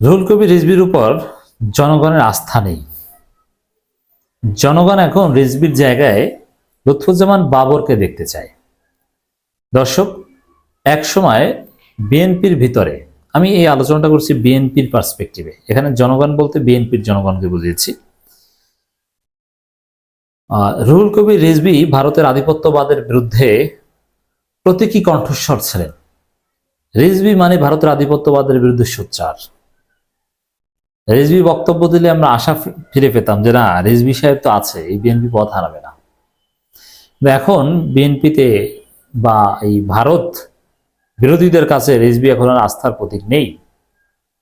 রুহুল কবির রিজবির উপর জনগণের আস্থা নেই। জনগণ এখন রিজবির জায়গায় লুৎফুজ্জামান বাবরকে দেখতে চায়। দর্শক, এক সময় বিএনপির ভিতরে, আমি এই আলোচনাটা করছি বিএনপির পার্সপেক্টিভে। এখানে জনগণ বলতে বিএনপির জনগণকে বুঝিয়েছি। রুহুল কবির রিজবি ভারতের আধিপত্যবাদের বিরুদ্ধে প্রতীকী কণ্ঠস্বর ছিলেন। রিজবি মানে ভারতের আধিপত্যবাদের বিরুদ্ধে সোচ্চার। রিজবি বক্তব্য দিলে আমরা আশা ফিরে পেতাম যে না রেজবি সাহেব তো আছে, এই বিএনপি পথ হারাবে না। এখন বিএনপিতে বা এই ভারত বিরোধীদের কাছে রেজবি এখন আর আস্থার প্রতীক নেই।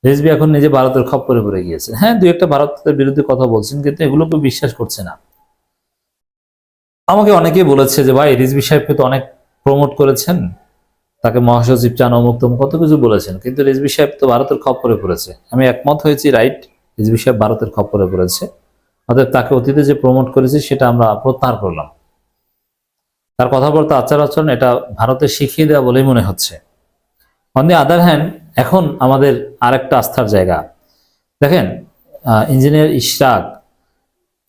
রেজবি এখন নিজে ভারতের খপ্পরে পড়ে গিয়েছে। হ্যাঁ দু একটা ভারতের বিরুদ্ধে কথা বলছেন, কিন্তু এগুলোকে বিশ্বাস করছে না। আমাকে অনেকেই বলেছে যে, ভাই রিজবি সাহেবকে তো অনেক প্রমোট করেছেন। তাকে মহাসচিব চান অমুক তমুক কত কিছু বলেছেন, কিন্তু রিজবি সাহেব তো ভারতের খপ্পরে পড়েছে। আমি একমত হয়েছি, রাইট রিজবি সাহেব ভারতের খপ্পরে পড়েছে। অতএব তাকে অতীতে যে প্রমোট করেছি, সেটা আমরা প্রত্যাহার করলাম। তার কথাবার্তা আচার আচরণ, এটা ভারতে শিখিয়ে দেওয়া বলেই মনে হচ্ছে। অন দি আদার হ্যান্ড এখন আমাদের আরেকটা আস্থার জায়গা। দেখেন ইঞ্জিনিয়ার ইশরাক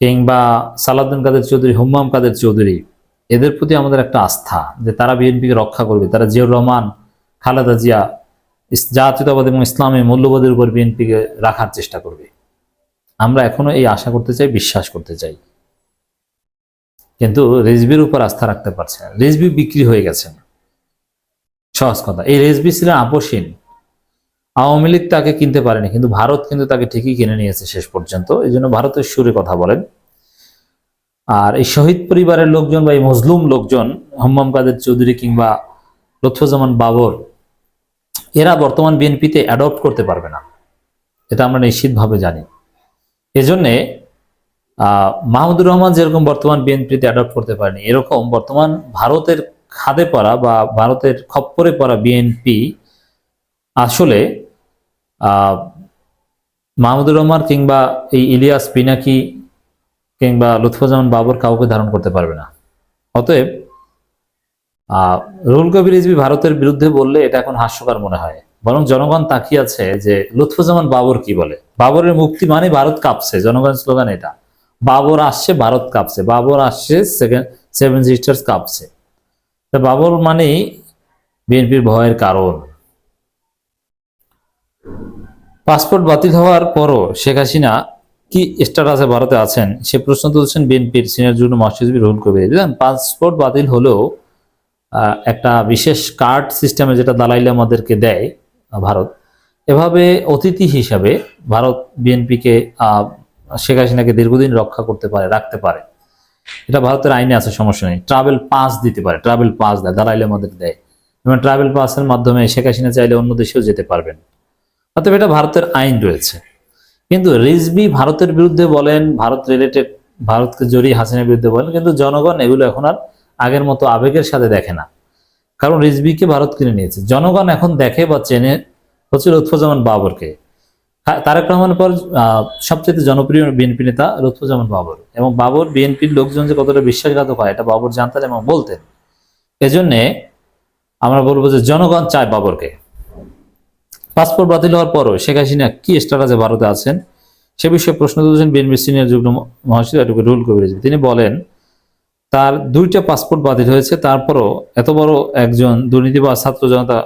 কিংবা সালাউদ্দিন কাদের চৌধুরী, হুম্মাম কাদের চৌধুরী এদের প্রতি আমাদের একটা আস্থা যে তারা বিএনপিকে রক্ষা করবে। তারা জিয়াউর রহমান, খালেদা জিয়া জাতীয়তাবাদ এবং ইসলামী মূল্যবোধের উপর বিএনপিকে রাখার চেষ্টা করবে। আমরা এখনও এই আশা করতে চাই, বিশ্বাস করতে চাই। কিন্তু রেজবির উপর আস্থা রাখতে পারছে না। রেজবি বিক্রি হয়ে গেছেন সহজ কথা। এই রেজবি ছিলেন আপসীন আওয়ামী লীগ তাকে কিনতে পারেনি, কিন্তু ভারত কিন্তু তাকে ঠিকই কিনে নিয়েছে শেষ পর্যন্ত। এই জন্য ভারতের সুরে কথা বলেন। আর এই শহীদ পরিবারের লোকজন বা এই মজলুম লোকজন, হম্মাম কাদের চৌধুরী কিংবা লুৎফুজ্জামান বাবর, এরা বর্তমান বিএনপিতে অ্যাডপ্ট করতে পারবে না। এটা আমরা নিশ্চিতভাবে জানি। এজন্যে মাহমুদুর রহমান যেরকম বর্তমান বিএনপিতে অ্যাডপ্ট করতে পারেনি, এরকম বর্তমান ভারতের খাদে পড়া বা ভারতের খপ্পরে পড়া বিএনপি আসলে মাহমুদুর রহমান কিংবা এই ইলিয়াস পিনাকি কিংবা লুৎফুজ্জামান বাবর কাউকে ধারণ করতে পারবে না। অতএব রুহুল কবির রিজভী ভারতের বিরুদ্ধে বললে এটা এখন হাস্যকর মনে হয়। বরং জনগণ তাকিয়ে আছে যে লুৎফুজ্জামান বাবর কি বলে। বাবরের মুক্তি মানে ভারত কাঁপছে, জনগণের স্লোগান এটা। বাবর আসছে, ভারত কাঁপছে। বাবর আসছে সেকেন্ড সেভেন সিস্টার্স কাঁপছে। তা বাবর মানেই বিএনপির ভয়ের কারণ। পাসপোর্ট বাতিল হওয়ার পরও শেখ হাসিনা কি স্ট্যাটাসে ভারতে আছেন? সে প্রশ্ন তুলছেন বিএনপির সিনিয়র যুগ্ম মহাসচিব রুহুল কবির। বুঝলেন পাসপোর্ট বাতিল হলেও একটা বিশেষ কার্ড সিস্টেমে যেটা দালাইলে আমাদেরকে দেয় ভারত, এভাবে অতিথি হিসাবে ভারত বিএনপিকে শেখ হাসিনাকে দীর্ঘদিন রক্ষা করতে পারে, রাখতে পারে। এটা ভারতের আইনে আছে, সমস্যা নেই। ট্রাভেল পাস দিতে পারে ট্রাভেল পাস দেয়, দালাইলে আমাদের দেয়। এবং ট্রাভেল পাসের মাধ্যমে শেখ হাসিনা চাইলে অন্য দেশেও যেতে পারবেন। অতএব এটা ভারতের আইন রয়েছে। কিন্তু রিজবি ভারতের বিরুদ্ধে বলেন, ভারত রিলেটেড ভারতকে জড়িয়ে হাসিনার বিরুদ্ধে বলেন, কিন্তু জনগণ এগুলো এখন আর আগের মতো আবেগের সাথে দেখে না। কারণ রিজবিকে ভারত কিনে নিয়েছে। জনগণ এখন দেখে বা চেনে হচ্ছে লুৎফুজ্জামান বাবরকে। তারেক রহমানের পর সবচেয়ে জনপ্রিয় বিএনপি নেতা লুৎফুজ্জামান বাবর। এবং বাবর বিএনপির লোকজন যে কতটা বিশ্বাসঘাতক হয়, এটা বাবর জানতেন এবং বলতেন। এজন্যে আমরা বলব যে জনগণ চায় বাবরকে। পাসপোর্ট বাতিল হওয়ার পরও শেখ হাসিনা কি স্ট্যাটাসে ভারতে আছেন, সে বিষয়ে প্রশ্ন তুলেছেন বিএনপি সিনিয়র যুগ্ম মহাসচিব অ্যাডভোকেট রুল কবির। তিনি বলেন, তার দুইটা পাসপোর্ট বাতিল হয়েছে, তারপরও এত বড় একজন দুর্নীতিবাজ ছাত্র জনতা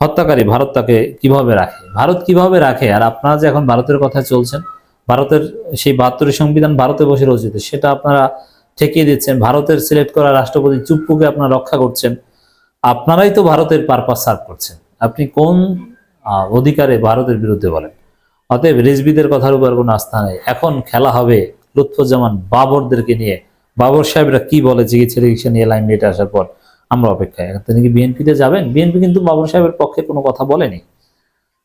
হত্যাকারী ভারত তাকে কীভাবে রাখে? ভারত কীভাবে রাখে? আর আপনারা যে এখন ভারতের কথা চলছেন, ভারতের সেই বাহাত্তরের সংবিধান ভারতে বসে রচিত সেটা আপনারা ঠেকিয়ে দিচ্ছেন। ভারতের সিলেক্ট করা রাষ্ট্রপতি চুপ্পুকে আপনারা রক্ষা করছেন। আপনারাই তো ভারতের পারপাস সার্ভ করছেন। আপনি কোন অধিকারে ভারতের বিরুদ্ধে বলেন। অতএব রেজবিদের কথার উপর কোনো আস্থা নেই। এখন খেলা হবে লুৎফুজ্জামান বাবরদেরকে নিয়ে। বাবর সাহেবরা কি বলে চিকিৎসা চিকিৎসা নিয়ে লাইন রেটে আসার পর? আমরা অপেক্ষায়। এখন তিনি কি বিএনপিতে যাবেন? বিএনপি কিন্তু বাবর সাহেবের পক্ষে কোনো কথা বলেনি।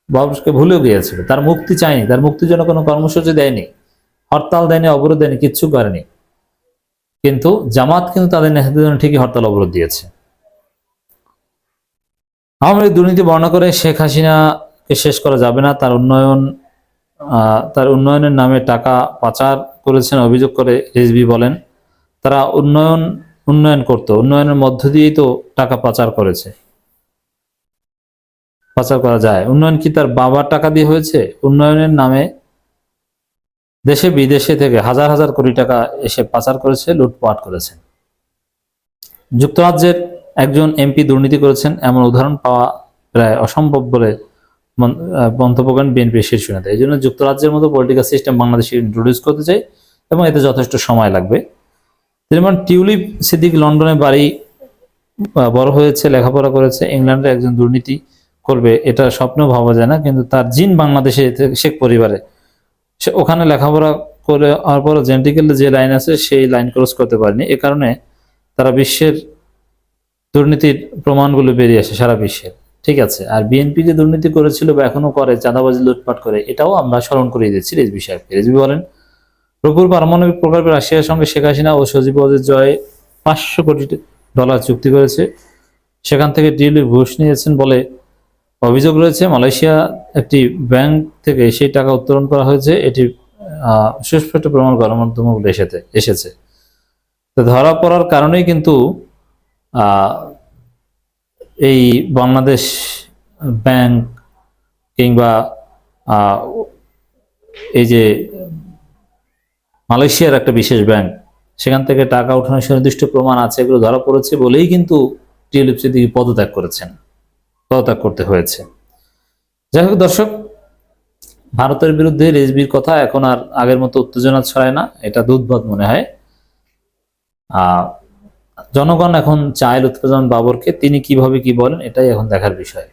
বাবরকে ভুলেও গিয়েছিল। তার মুক্তি চায়নি। তার মুক্তির জন্য কোনো কর্মসূচি দেয়নি। হরতাল দেয়নি, অবরোধ দেয়নি, কিচ্ছু করেনি। কিন্তু জামাত কিন্তু তাদের নেতাদের জন্য ঠিকই হরতাল, অবরোধ দিয়েছে। লীগ দুর্নীতি বর্ণনা করে শেখ হাসিনাকে শেষ করা যাবে না। তার উন্নয়ন তার উন্নয়নের নামে টাকা পাচার করেছেন, অভিযোগ করে রিজভি বলেন। তারা উন্নয়ন উন্নয়ন করত। উন্নয়নের মধ্য দিয়েই তো টাকা পাচার করেছে। পাচার করা যায়। উন্নয়ন কি তার বাবার টাকা দিয়ে হয়েছে? উন্নয়নের নামে দেশে বিদেশে থেকে হাজার হাজার কোটি টাকা এসে পাচার করেছে, লুটপাট করেছে। যুক্তরাজ্যের একজন এমপি দুর্নীতি করেছেন, এমন উদাহরণ পাওয়া প্রায় অসম্ভব বলে মন- মন্তব্য করেন বিএনপির শীর্ষ নেতা। এই জন্য যুক্তরাজ্যের মতো পলিটিক্যাল সিস্টেম বাংলাদেশে ইন্ট্রোডিউস করতে চাই এবং এতে যথেষ্ট সময় লাগবে। যেমন টিউলিপ সিদ্দিক লন্ডনে বাড়ি বড় হয়েছে, লেখাপড়া করেছে, ইংল্যান্ডে একজন দুর্নীতি করবে, এটা স্বপ্নেও ভাবা যায় না, কিন্তু তার জিন বাংলাদেশে শেখ পরিবারে। সে ওখানে লেখাপড়া করে হওয়ার পর জেনেটিক্যালি যে লাইন আছে, সেই লাইন ক্রস করতে পারেনি। এ কারণে তারা বিশ্বের দুর্নীতির প্রমাণগুলো বেরিয়ে আসে সারা বিশ্বের ঠিক আছে? আর বিএনপি যে দুর্নীতি করেছিল বা এখনও করে, চাঁদাবাজি, লুটপাট করে, এটাও আমরা স্মরণ করিয়ে দিচ্ছি রেজবি সাহেবকে। রেজবি বলেন রূপপুর পারমাণবিক প্রকল্পে রাশিয়ার সঙ্গে শেখ হাসিনা ও সজীব ওয়াজেদ জয় পাঁচশো কোটি ডলার চুক্তি করেছে। সেখান থেকে ডিল ঘুষ নিয়েছেন বলে অভিযোগ রয়েছে। মালয়েশিয়া একটি ব্যাংক থেকে সেই টাকা উত্তোলন করা হয়েছে। এটি সুস্পষ্ট প্রমাণ গণমাধ্যমে উঠে এসেছে। এসেছে ধরা পড়ার কারণেই কিন্তু এই বাংলাদেশ ব্যাংক কিংবা এই যে মালয়েশিয়ার একটা বিশেষ ব্যাংক, সেখান থেকে টাকা ওঠানোর সুনির্দিষ্ট প্রমাণ আছে, এগুলো ধরা পড়েছে বলেই কিন্তু টিএলএফ সিদ্দিকি পদত্যাগ করেছেন, পদত্যাগ করতে হয়েছে। যাই হোক দর্শক, ভারতের বিরুদ্ধে রেজবির কথা এখন আর আগের মতো উত্তেজনা ছড়ায় না, এটা দুধবাদ মনে হয়। জনগণ এখন চায় উৎপাদন বাবরকে তিনি কীভাবে কি বলেন এটাই এখন দেখার বিষয়।